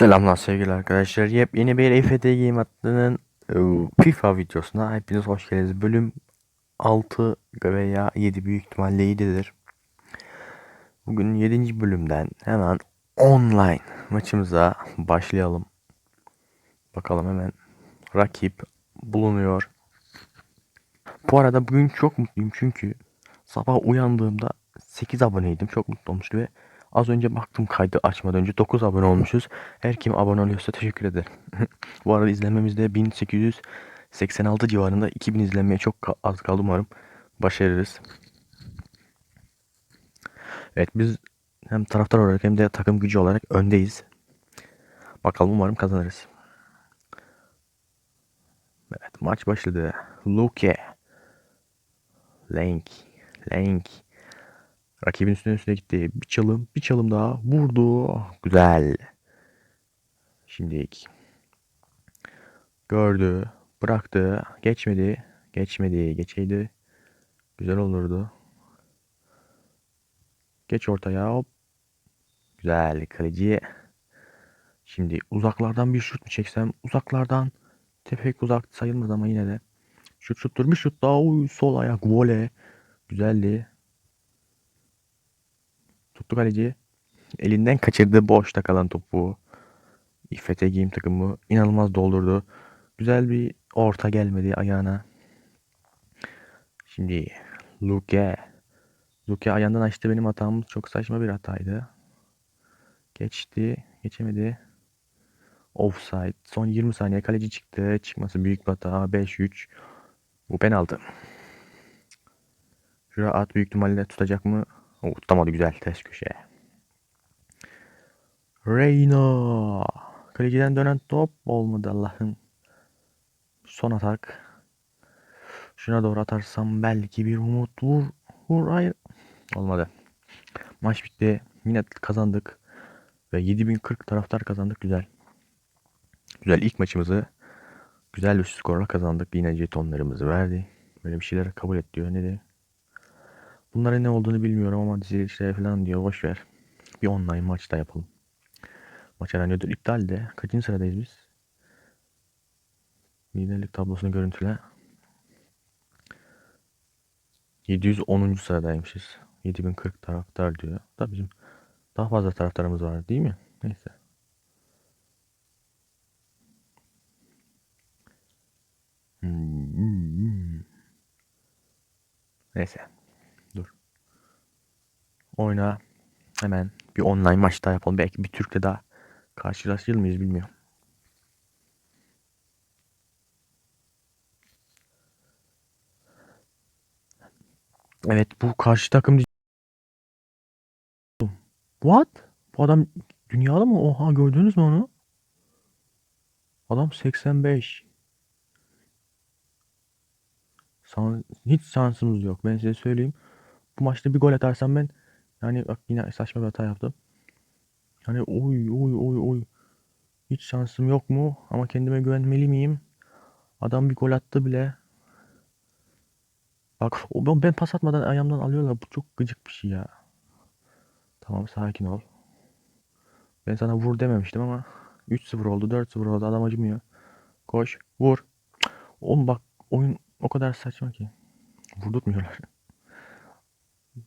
Selamlar sevgili arkadaşlar. Yepyeni bir EFT Game adının e, FIFA videosuna hepiniz hoş geldiniz. Bölüm 6 veya 7 büyük ihtimalle 7'dir. Bugün 7. bölümden hemen online maçımıza başlayalım. Bakalım hemen rakip bulunuyor. Bu arada bugün çok mutluyum çünkü sabah uyandığımda 8 aboneydim. Çok mutlu olmuştum ve az önce baktım kaydı açmadan önce 9 abone olmuşuz. Her kim abone oluyorsa teşekkür ederim. Bu arada izlenmemizde 1886 civarında 2000 izlenmeye çok az kaldı umarım başarırız. Evet biz hem taraftar olarak hem de takım gücü olarak öndeyiz. Bakalım umarım kazanırız. Evet maç başladı. Luke. Lenk. Lenk. Rakibin üstüne üstüne gitti. Bir çalım, bir çalım daha vurdu. Güzel. Şimdi gördü, bıraktı, geçmedi, geçmedi, geçeydi. Güzel olurdu. Geç ortaya hop. Güzel kaleci. Şimdi uzaklardan bir şut mu çeksem? Uzaklardan tepek uzak sayılmaz ama yine de. Şut şuttur bir şut daha. Uy, sol ayak voley. Güzeldi. Tuttu kaleci. Elinden kaçırdı boşta kalan topu. İffete giyim takımı inanılmaz doldurdu. Güzel bir orta gelmedi ayağına. Şimdi Luke. Luke ayağından açtı benim hatam. Çok saçma bir hataydı. Geçti. Geçemedi. Offside. Son 20 saniye kaleci çıktı. Çıkması büyük bir hata. 5-3. Bu penaltı. Şuraya at büyük ihtimalle tutacak mı? O, tutamadı güzel. Ters köşe. Reyna. Kaleciden dönen top olmadı Allah'ım. Son atak. Şuna doğru atarsam belki bir umut vur. Vur hayır. Olmadı. Maç bitti. Yine kazandık. Ve 7040 taraftar kazandık. Güzel. Güzel ilk maçımızı güzel bir skorla kazandık. Yine jetonlarımızı verdi. Böyle bir şeyler kabul et diyor. Ne de? Bunların ne olduğunu bilmiyorum ama dizilişler falan diyor. Boş ver. Bir online maçta yapalım. Maç aranıyordur. İptal de. Kaçıncı sıradayız biz? Liderlik tablosunu görüntüle. 710. sıradaymışız. 7040 taraftar diyor. Da bizim daha fazla taraftarımız var değil mi? Neyse. Hmm. Neyse. Oyna. Hemen bir online maç daha yapalım. Belki bir Türk'le daha karşılaşır mıyız bilmiyorum. Evet bu karşı takım What? Bu adam dünyalı mı? Oha gördünüz mü onu? Adam 85. San- hiç şansımız yok. Ben size söyleyeyim. Bu maçta bir gol atarsam ben yani bak yine saçma bir hata yaptım. Yani oy oy oy oy. Hiç şansım yok mu? Ama kendime güvenmeli miyim? Adam bir gol attı bile. Bak ben pas atmadan ayağımdan alıyorlar. Bu çok gıcık bir şey ya. Tamam sakin ol. Ben sana vur dememiştim ama 3-0 oldu 4-0 oldu adam acımıyor. Koş vur. Oğlum bak oyun o kadar saçma ki. Vurdurtmuyorlar.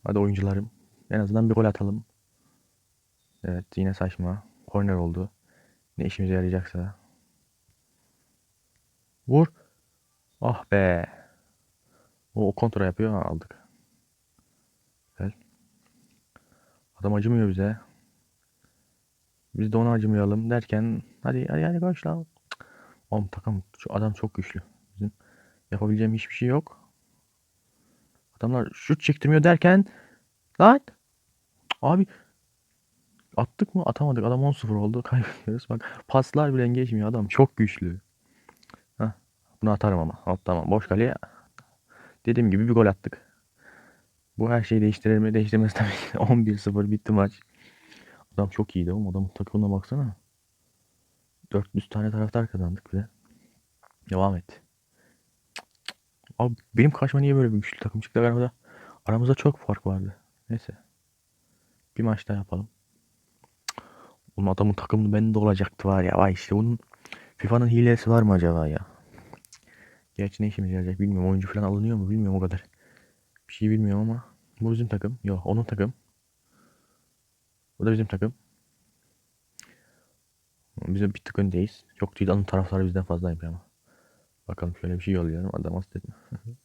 Hadi oyuncularım. En azından bir gol atalım. Evet yine saçma. Korner oldu. Ne işimize yarayacaksa. Vur. Ah be. O, o kontra yapıyor. Ha, aldık. Güzel. Adam acımıyor bize. Biz de ona acımayalım derken hadi hadi hadi koş lan. Oğlum takım şu adam çok güçlü. Bizim yapabileceğim hiçbir şey yok. Adamlar şut çektirmiyor derken lan abi attık mı atamadık. Adam 10-0 oldu. Kaybediyoruz. Bak paslar bile geçmiyor. Adam çok güçlü. Heh, bunu atarım ama. Hop tamam. Boş kaleye. Dediğim gibi bir gol attık. Bu her şeyi değiştirir mi? Değiştirmez tabii ki. 11-0 bitti maç. Adam çok iyiydi oğlum. Adamın takımına baksana. 400 tane taraftar kazandık bile. Devam et. Abi benim karşıma niye böyle bir güçlü takım çıktı aramızda? Aramızda çok fark vardı. Neyse. Bir maç daha yapalım. Oğlum adamın takımı bende olacaktı var ya. Vay işte bunun FIFA'nın hilesi var mı acaba ya? Gerçi ne işimize yarayacak bilmiyorum. Oyuncu falan alınıyor mu bilmiyorum o kadar. Bir şey bilmiyorum ama. Bu bizim takım. Yok onun takım. Bu da bizim takım. Biz de bir tık öndeyiz. Çok değil onun taraftarı bizden fazlaymış ama. Bakalım şöyle bir şey yolluyorum. Adam hasta etme.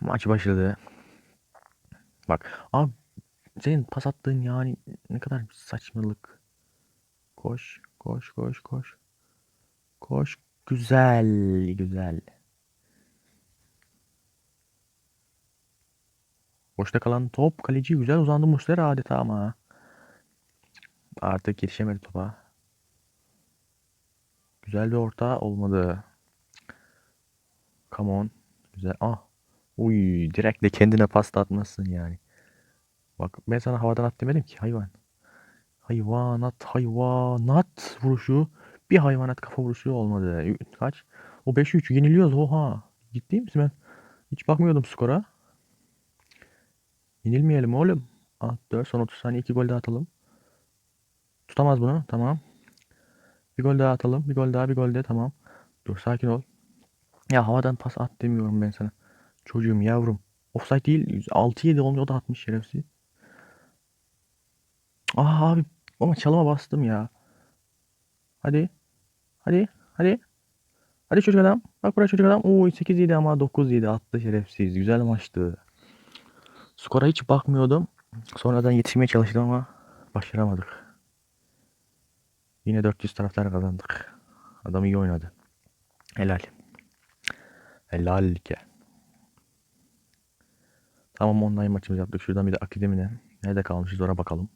Maç başladı. Bak abi senin pas attığın yani ne kadar saçmalık. Koş, koş, koş, koş. Koş. Güzel, güzel. Boşta kalan top kaleci güzel uzandı Muslera adeta ama. Artık yetişemedi topa. Güzel bir orta olmadı. Come on. Güzel. Ah. Uy, direkt de kendine pasta atmasın yani. Bak ben sana havadan at demedim ki hayvan. Hayvanat, hayvanat vuruşu. Bir hayvanat kafa vuruşu olmadı. Kaç? O 5-3 yeniliyoruz oha. Ciddi misin ben? Hiç bakmıyordum skora. Yenilmeyelim oğlum. Ah 4 son 30 saniye 2 gol daha atalım. Tutamaz bunu. Tamam. Bir gol daha atalım. Bir gol daha bir gol de tamam. Dur sakin ol. Ya havadan pas at demiyorum ben sana. Çocuğum yavrum. Offside değil. 6-7 olmuyor o da atmış şerefsiz. Ah abi ama çalıma bastım ya. Hadi. Hadi. Hadi. Hadi çocuk adam. Bak buraya çocuk adam. Oo 8-7 ama 9-7 attı şerefsiz. Güzel maçtı. Skora hiç bakmıyordum. Sonradan yetişmeye çalıştım ama başaramadık. Yine 400 taraftar kazandık. Adam iyi oynadı. Helal. Helal ki. Tamam online maçımızı yaptık. Şuradan bir de akademiden. Nerede kalmışız oraya bakalım.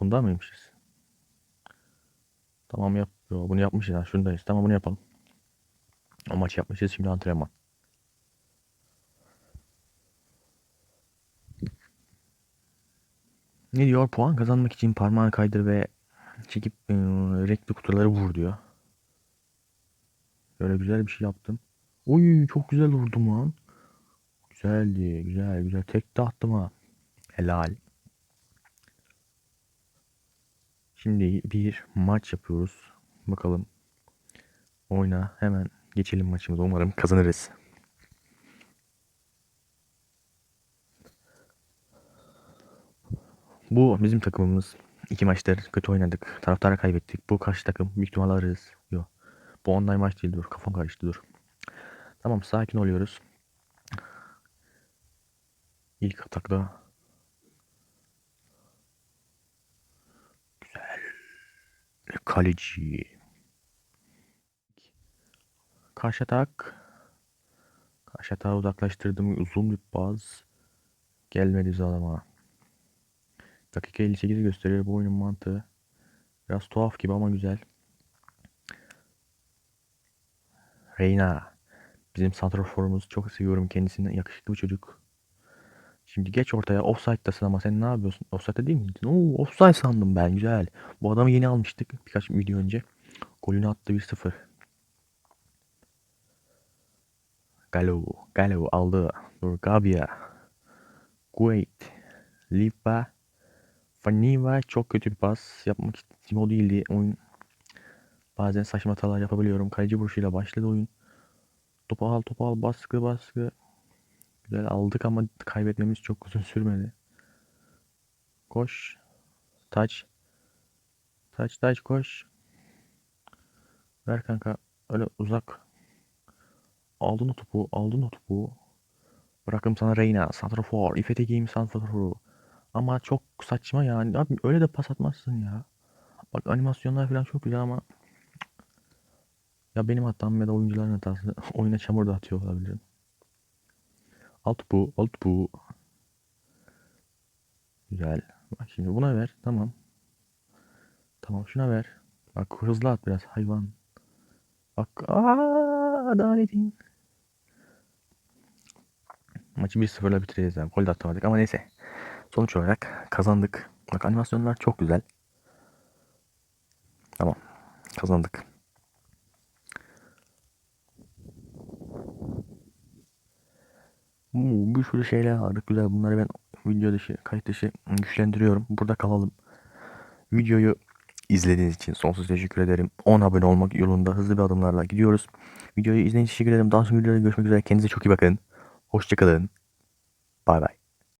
Bunda mıymışız? Tamam yap. Yo, bunu yapmışız ha. Şundayız. Tamam bunu yapalım. O maç yapmışız. Şimdi antrenman. Ne diyor? Puan kazanmak için parmağını kaydır ve çekip e, renkli kutuları vur diyor. Böyle güzel bir şey yaptım. Oy çok güzel vurdum lan. Güzeldi. Güzel güzel. Tek de attım ha. Helal. Şimdi bir maç yapıyoruz. Bakalım. Oyna. Hemen geçelim maçımıza. Umarım kazanırız. Bu bizim takımımız. İki maçtır kötü oynadık. Taraftara kaybettik. Bu karşı takım. Büyük ihtimalle alırız. Yok. Bu online maç değil. Dur. Kafam karıştı. Dur. Tamam sakin oluyoruz. İlk atakta. Güzel. Kaleci. Karşı atak. Karşı atağı uzaklaştırdım. Uzun bir baz. Gelmedi zalama. Dakika 58 gösteriyor bu oyunun mantığı. Biraz tuhaf gibi ama güzel. Reyna. Bizim santraforumuz. Çok seviyorum kendisini. Yakışıklı bir çocuk. Şimdi geç ortaya. Offside'dasın ama sen ne yapıyorsun? Offside'da değil miydin? Oo, offside sandım ben. Güzel. Bu adamı yeni almıştık birkaç video önce. Golünü attı 1-0. Galo. Galo aldı. Dur Gabia. Guait. Lipa. Faniva çok kötü bir pas. Yapmak istediğim o değildi. Oyun bazen saçma hatalar yapabiliyorum. Kaleci vuruşuyla başladı oyun. Topu al, topu al, baskı, baskı. Güzel aldık ama kaybetmemiz çok uzun sürmedi. Koş. Taç. Taç, taç, koş. Ver kanka. Öyle uzak. Aldın o topu, aldın o topu. Bırakım sana Reyna, Santrafor, İfete Game Santrafor'u. Ama çok saçma yani. Abi öyle de pas atmazsın ya. Bak animasyonlar falan çok güzel ama ya benim hatam ya da oyuncuların hatası. Oyuna çamur da atıyor olabilirim. Alt bu, alt bu. Güzel. Bak şimdi buna ver. Tamam. Tamam şuna ver. Bak hızlı at biraz hayvan. Bak aa, adaletin. Maçı 1-0'la bitireceğiz yani. Gol de atamadık ama neyse. Sonuç olarak kazandık. Bak animasyonlar çok güzel. Tamam. Kazandık. Oo, bir sürü şeyler aldık. Güzel. Bunları ben video dışı, kayıt dışı güçlendiriyorum. Burada kalalım. Videoyu izlediğiniz için sonsuz teşekkür ederim. 10 abone olmak yolunda hızlı bir adımlarla gidiyoruz. Videoyu izlediğiniz için teşekkür ederim. Daha sonra videoda görüşmek üzere. Kendinize çok iyi bakın. Hoşçakalın. Bay bay.